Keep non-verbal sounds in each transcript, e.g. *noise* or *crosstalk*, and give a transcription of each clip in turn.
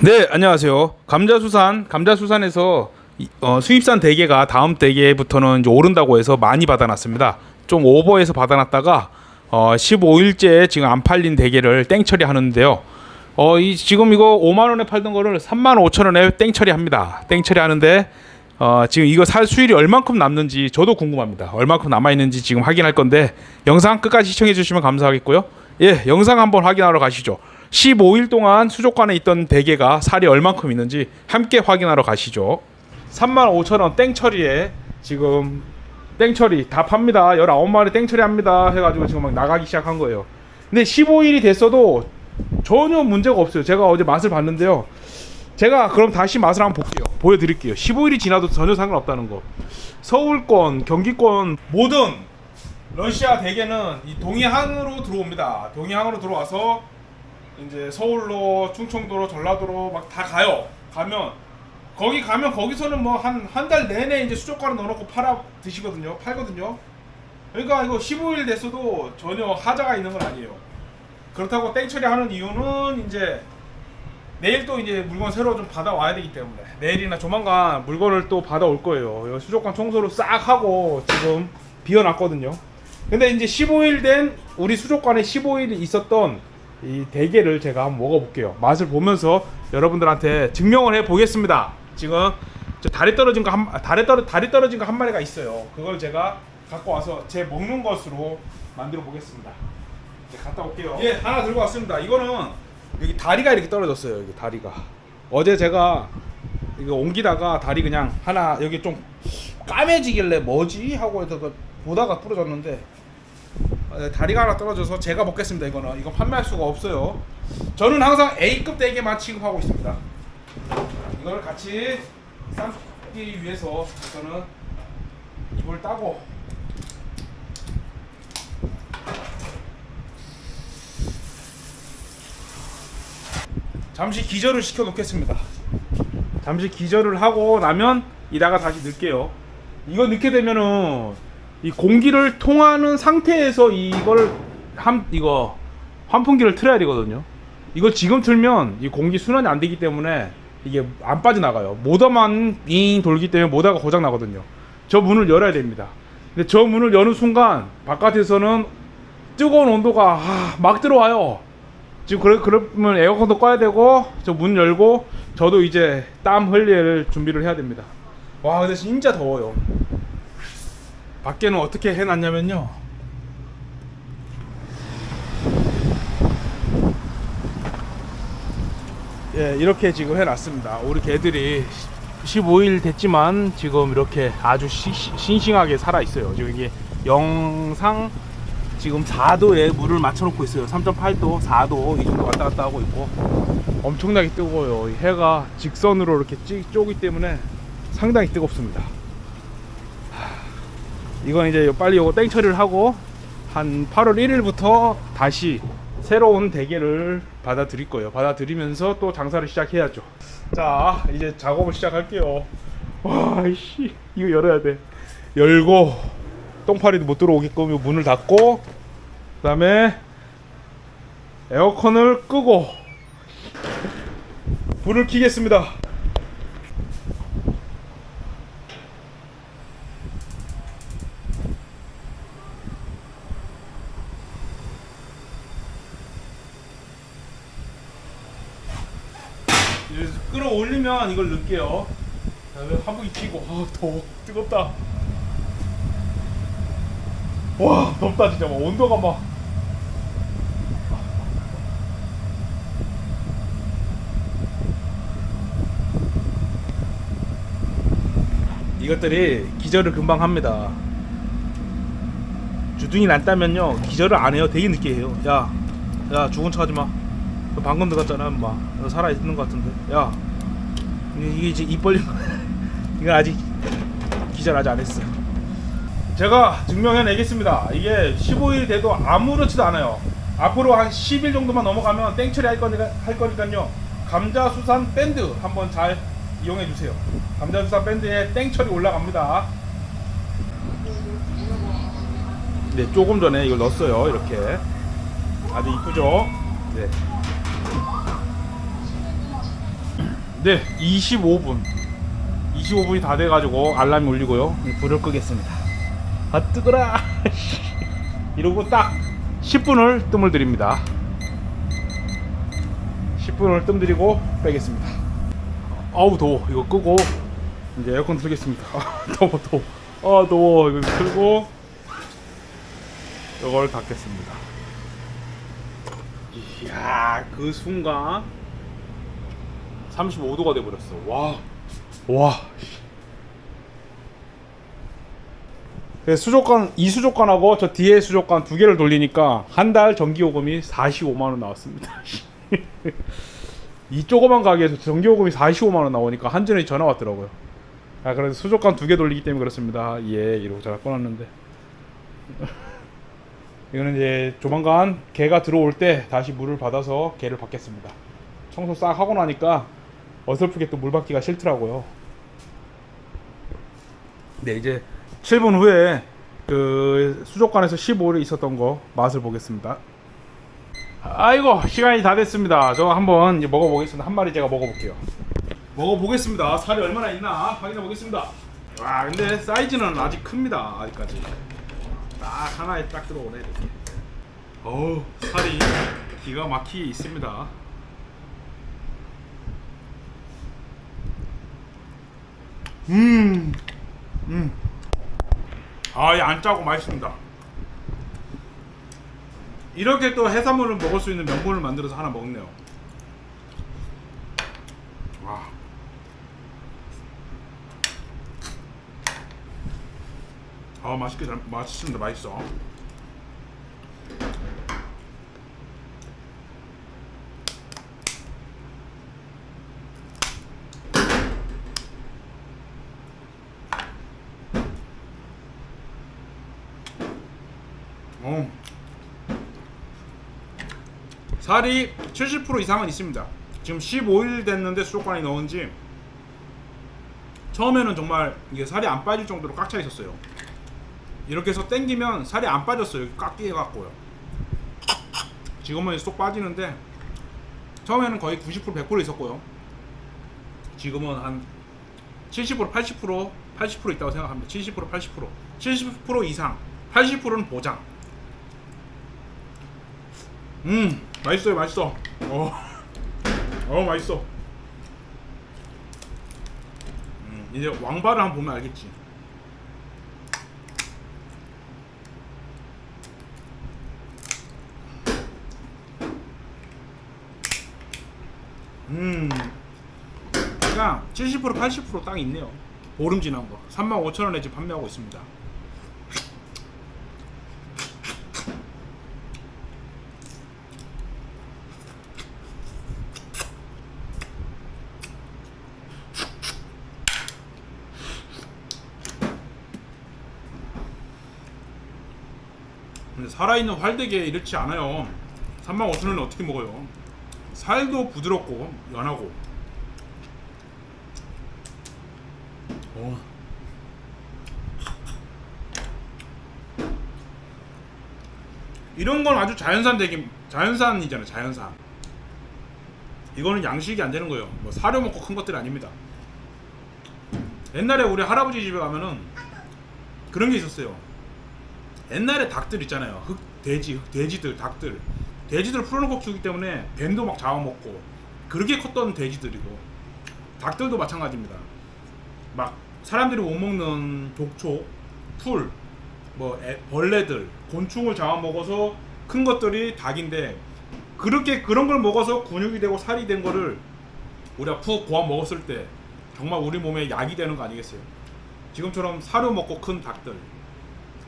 네, 안녕하세요. 감자수산, 감자수산에서 이- 어, 수입산 대게가 다음 대게부터는 이제 오른다고 해서 많이 받아놨습니다. 좀 오버해서 받아놨다가 어, 15일째 지금 안 팔린 대게를 땡처리 하는데요. 어, 이 지금 이거 5만 원에 팔던 거를 3만 5천 원에 땡처리 합니다. 땡처리 하는데 어, 지금 이거 살 수율이 얼만큼 남는지 저도 궁금합니다. 얼만큼 남아 있는지 지금 확인할 건데 영상 끝까지 시청해 주시면 감사하겠고요. 예, 영상 한번 확인하러 가시죠. 15일 동안 수족관에 있던 대게가 살이 얼만큼 있는지 함께 확인하러 가시죠. 35,000원 땡처리에 지금 땡처리 다 팝니다. 19마리 땡처리 합니다. 해가지고 지금 막 나가기 시작한 거예요. 근데 15일이 됐어도 전혀 문제가 없어요. 제가 어제 맛을 봤는데요. 제가 그럼 다시 맛을 한번 볼게요. 보여드릴게요. 15일이 지나도 전혀 상관없다는 거. 서울권, 경기권 모든 러시아 대게는 이 동해항으로 들어옵니다. 동해항으로 들어와서 이제 서울로, 충청도로, 전라도로 막 다 가요. 가면 거기 가면 거기서는 뭐 한 한 달 내내 이제 수족관에 넣어놓고 팔아 드시거든요. 팔거든요. 그러니까 이거 15일 됐어도 전혀 하자가 있는 건 아니에요. 그렇다고 땡처리 하는 이유는 이제 내일 또 이제 물건 새로 좀 받아와야 되기 때문에 내일이나 조만간 물건을 또 받아올 거예요. 수족관 청소를 싹 하고 지금 비워놨거든요. 근데 이제 15일 된 우리 수족관에 15일 있었던 이 대게를 제가 한번 먹어볼게요. 맛을 보면서 여러분들한테 증명을 해 보겠습니다. 지금 저 다리 떨어진 거 한 다리 떨어 다리 떨어진 거 한 마리가 있어요. 그걸 제가 갖고 와서 제 먹는 것으로 만들어 보겠습니다. 이제 갔다 올게요. 예, 하나 들고 왔습니다. 이거는 여기 다리가 이렇게 떨어졌어요. 여기 다리가. 어제 제가 이거 옮기다가 다리 그냥 하나 여기 좀 까매지길래 뭐지 하고 해서 그 보다가 부러졌는데 어, 다리가 하나 떨어져서 제가 먹겠습니다. 이거는 이건 판매할 수가 없어요. 저는 항상 A급 대게만 취급하고 있습니다. 이걸 같이 삶기 위해서 저는 이걸 따고 잠시 기절을 시켜 놓겠습니다. 잠시 기절을 하고 나면 이다가 다시 넣을게요. 이거 넣게 되면은 이 공기를 통하는 상태에서 이걸 함 이거 환풍기를 틀어야 되거든요. 이걸 지금 틀면 이 공기 순환이 안 되기 때문에 이게 안 빠져나가요. 모터만 잉 돌기 때문에 모터가 고장 나거든요. 저 문을 열어야 됩니다. 근데 저 문을 여는 순간 바깥에서는 뜨거운 온도가 아, 막 들어와요. 지금 그러, 그러면 에어컨도 꺼야 되고 저 문 열고 저도 이제 땀 흘릴 준비를 해야 됩니다. 와 근데 진짜 더워요. 밖에는 어떻게 해놨냐면요. 예 이렇게 지금 해놨습니다. 우리 개들이 15일 됐지만 지금 이렇게 아주 시, 시- 싱싱하게 살아 있어요. 지금 이게 영상 지금 4도에 물을 맞춰놓고 있어요. 3.8도, 4도 이 정도 왔다 갔다 하고 있고 엄청나게 뜨거워요. 이 해가 직선으로 이렇게 찌, 쪼기 때문에 상당히 뜨겁습니다. 하, 이건 이제 빨리 요거 땡 처리를 하고 한 8월 1일부터 다시 새로운 대게를 받아들일 거예요. 받아들이면서 또 장사를 시작해야죠. 자, 이제 작업을 시작할게요. 와, 씨, 이거 열어야 돼. 열고 똥파리도 못 들어오게끔 요 문을 닫고 그 다음에 에어컨을 끄고 불을 켜겠습니다. 이제 끌어올리면 이걸 넣을게요. 환풍기 켜고. 아 더워. 뜨겁다. 와 덥다 진짜 막 온도가 막. 이것들이 기절을 금방 합니다. 주둥이 났다면요 기절을 안 해요. 되게 늦게 해요. 야 야 죽은 척 하지마. 너 방금 들어갔잖아 엄마. 너 살아 있는 것 같은데. 야 이게, 이제 입거 *laughs* 이거 아직 기절 아직 안 했어 제가 증명해내겠습니다. 이게 15일 돼도 아무렇지도 않아요. 앞으로 한 10일 정도만 넘어가면 땡처리 할 거니까 할 거니까요. 감자 수산 밴드 한번 잘 이용해 주세요. 감자 수산 밴드에 땡처리 올라갑니다. 네, 조금 전에 이걸 넣었어요. 이렇게 아주 이쁘죠? 네. 네, 25분. 25분이 다 돼가지고 알람이 울리고요. 불을 끄겠습니다. 아 뜨거라. *laughs* 이러고 딱 10분을 뜸을 들입니다. 10분을 뜸 들이고 빼겠습니다. 아우 더워. 이거 끄고 이제 에어컨 틀겠습니다. *laughs* 아, 더워 더워. 아 더워. 이거 틀고 이걸 닫겠습니다. 이야 그 순간 35도가 돼 버렸어. 와. 와. 그래서 수족관 이 수족관하고 저 뒤에 수족관 두 개를 돌리니까 한 달 전기 요금이 45만 원 나왔습니다. 이 조그만 가게에서 전기 요금이 45만 원 나오니까 한전에 전화 왔더라고요. 아 그래서 수족관 두 개 돌리기 때문에 그렇습니다. 예 이러고 제가 꺼놨는데 *laughs* 이거는 이제 조만간 개가 들어올 때 다시 물을 받아서 개를 받겠습니다. 청소 싹 하고 나니까 어설프게 또 물 받기가 싫더라고요. 네 이제 7분 후에 그 수족관에서 15일 있었던 거 맛을 보겠습니다. 아이고 시간이 다 됐습니다. 저 한번 이제 먹어보겠습니다. 한 마리 제가 먹어볼게요. 먹어보겠습니다. 살이 얼마나 있나 확인해 보겠습니다. 와 근데 사이즈는 아직 큽니다. 아직까지 딱 하나에 딱 들어오네. 이렇게. 어우 살이 기가 막히게 있습니다. 음, 음. 아, 이안 짜고 맛있습니다. 이렇게 또 해산물을 먹을 수 있는 명분을 만들어서 하나 먹네요. 와. 아, 맛있게 잘 맛있습니다. 맛있어. 어. 살이 70% 이상은 있습니다. 지금 15일 됐는데 수족관에 넣은 지 처음에는 정말 이게 살이 안 빠질 정도로 꽉 차 있었어요. 이렇게 해서 당기면 살이 안 빠졌어요. 여기 꽉 끼게 갖고요. 지금은 쏙 빠지는데 처음에는 거의 90% 100% 있었고요. 지금은 한 70% 80% 80% 있다고 생각합니다. 70% 80% 70% 이상 80%는 보장. 음 맛있어요 맛있어. 어, 어 맛있어. 음, 이제 왕발을 한번 보면 알겠지. 음. 그냥 70% 80%딱 있네요. 보름 지난 거. 35,000원에 지금 판매하고 있습니다 근데 살아있는 활대게 이렇지 않아요. 35,000원에 어떻게 먹어요? 살도 부드럽고 연하고. 어. 이런 건 아주 자연산 대기 자연산이잖아요 자연산. 이거는 양식이 안 되는 거예요. 뭐 사료 먹고 큰 것들이 아닙니다. 옛날에 우리 할아버지 집에 가면은 그런 게 있었어요 옛날에 닭들 있잖아요. 흑 돼지, 흑 돼지들, 닭들. 돼지들 풀어놓고 키우기 때문에 뱀도 막 잡아먹고 그렇게 컸던 돼지들이고 닭들도 마찬가지입니다. 막 사람들이 못 먹는 독초, 풀, 뭐 애- 벌레들, 곤충을 잡아먹어서 큰 것들이 닭인데 그렇게 그런 걸 먹어서 근육이 되고 살이 된 거를 우리가 푹 고아 먹었을 때 정말 우리 몸에 약이 되는 거 아니겠어요? 지금처럼 사료 먹고 큰 닭들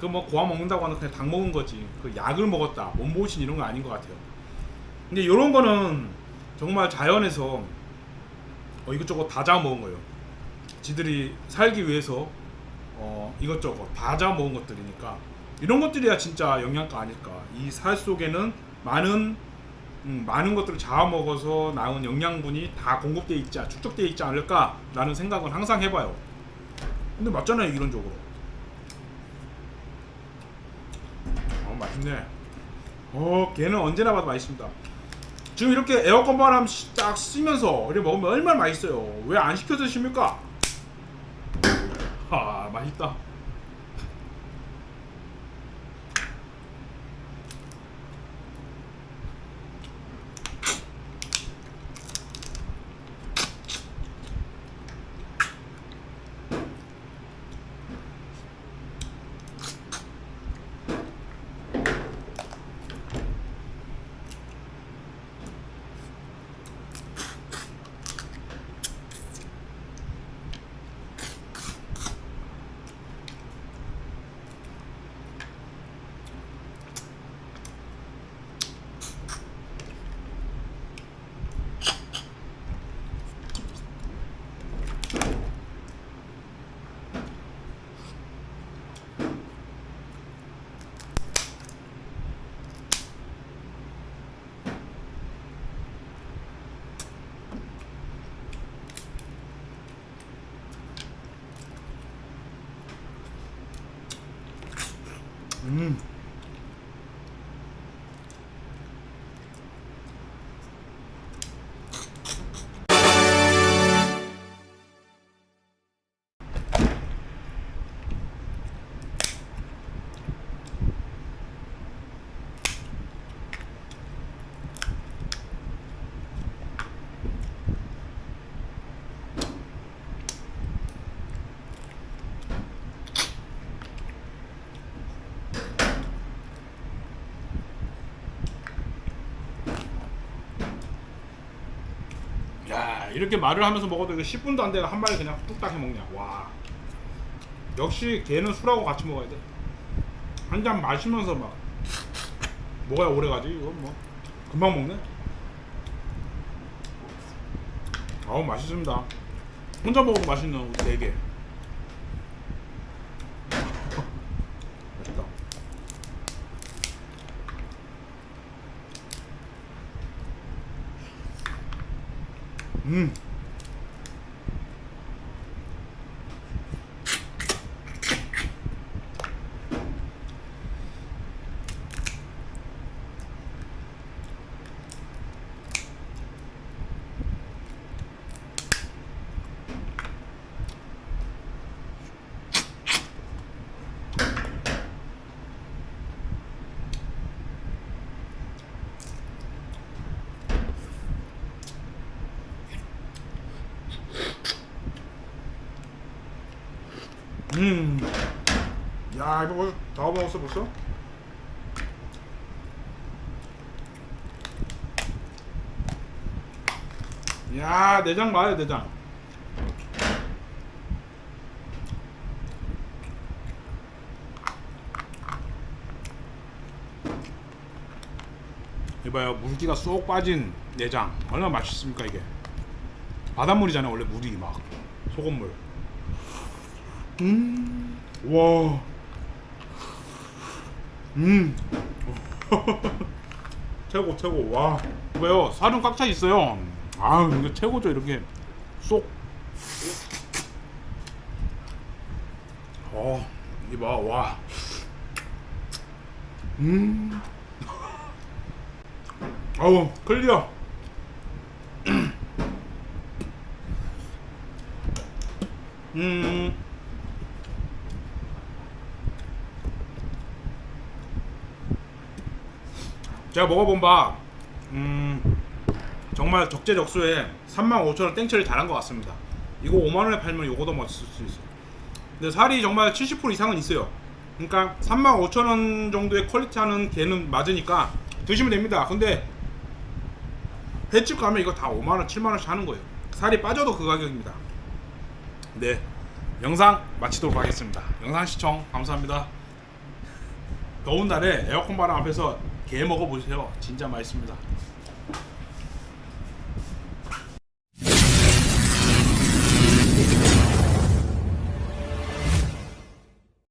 그 뭐 고아 먹는다고 하는 그냥 닭 먹은 거지. 그 약을 먹었다. 몸보신 이런 거 아닌 것 같아요. 근데 이런 거는 정말 자연에서 어, 이것저것 다 잡아 먹은 거예요. 지들이 살기 위해서 어, 이것저것 다 잡아 먹은 것들이니까. 이런 것들이야 진짜 영양가 아닐까. 이 살 속에는 많은 음, 많은 것들을 잡아 먹어서 나온 영양분이 다 공급되어 있지 축적되어 있지 않을까라는 생각은 항상 해봐요. 근데 맞잖아요 이론적으로 맛있네. 어 걔는 언제나 봐도 맛있습니다. 지금 이렇게 에어컨 바람 시- 딱 쓰면서 이렇게 먹으면 얼마나 맛있어요. 왜 안 시켜 드십니까? 아 맛있다. 음. 야 이렇게 말을 하면서 먹어도 이거 10분도 안 되가 한 마리 그냥 뚝딱 해 먹냐. 와. 역시 개는 술하고 같이 먹어야 돼 한 잔 마시면서 막 먹어야 오래 가지? 이건 뭐 금방 먹네. 아우 맛있습니다. 혼자 먹어도 맛있는 우리 네개 맛있다 음 음. 야, 이거 벌써 다 먹었어 벌써? 야, 내장 봐요, 내장. 이봐요, 물기가 쏙 빠진 내장. 얼마나 맛있습니까, 이게? 바닷물이잖아요, 원래 물이 막. 소금물. 음, 와, 음, *laughs* 최고 최고 와. 왜요? 살은 꽉 차 있어요. 아, 이거 최고죠 이렇게 쏙. 어, 이봐 와. 음, *laughs* 아우 클리어. *clears throat* 음. 제가 먹어본 바, 음, 정말 적재적소에 35,000원 땡처리 잘한 것 같습니다. 이거 5만원에 팔면 이거도 맛있을 수 있어요. 근데 살이 정말 70% 이상은 있어요. 그러니까 35,000원 정도의 퀄리티 하는 개는 맞으니까 드시면 됩니다. 근데 횟집 가면 이거 다 5만원, 7만원씩 하는 거예요. 살이 빠져도 그 가격입니다. 네. 영상 마치도록 하겠습니다. 영상 시청 감사합니다. 더운 날에 에어컨 바람 앞에서 게 먹어보세요. 진짜 맛있습니다.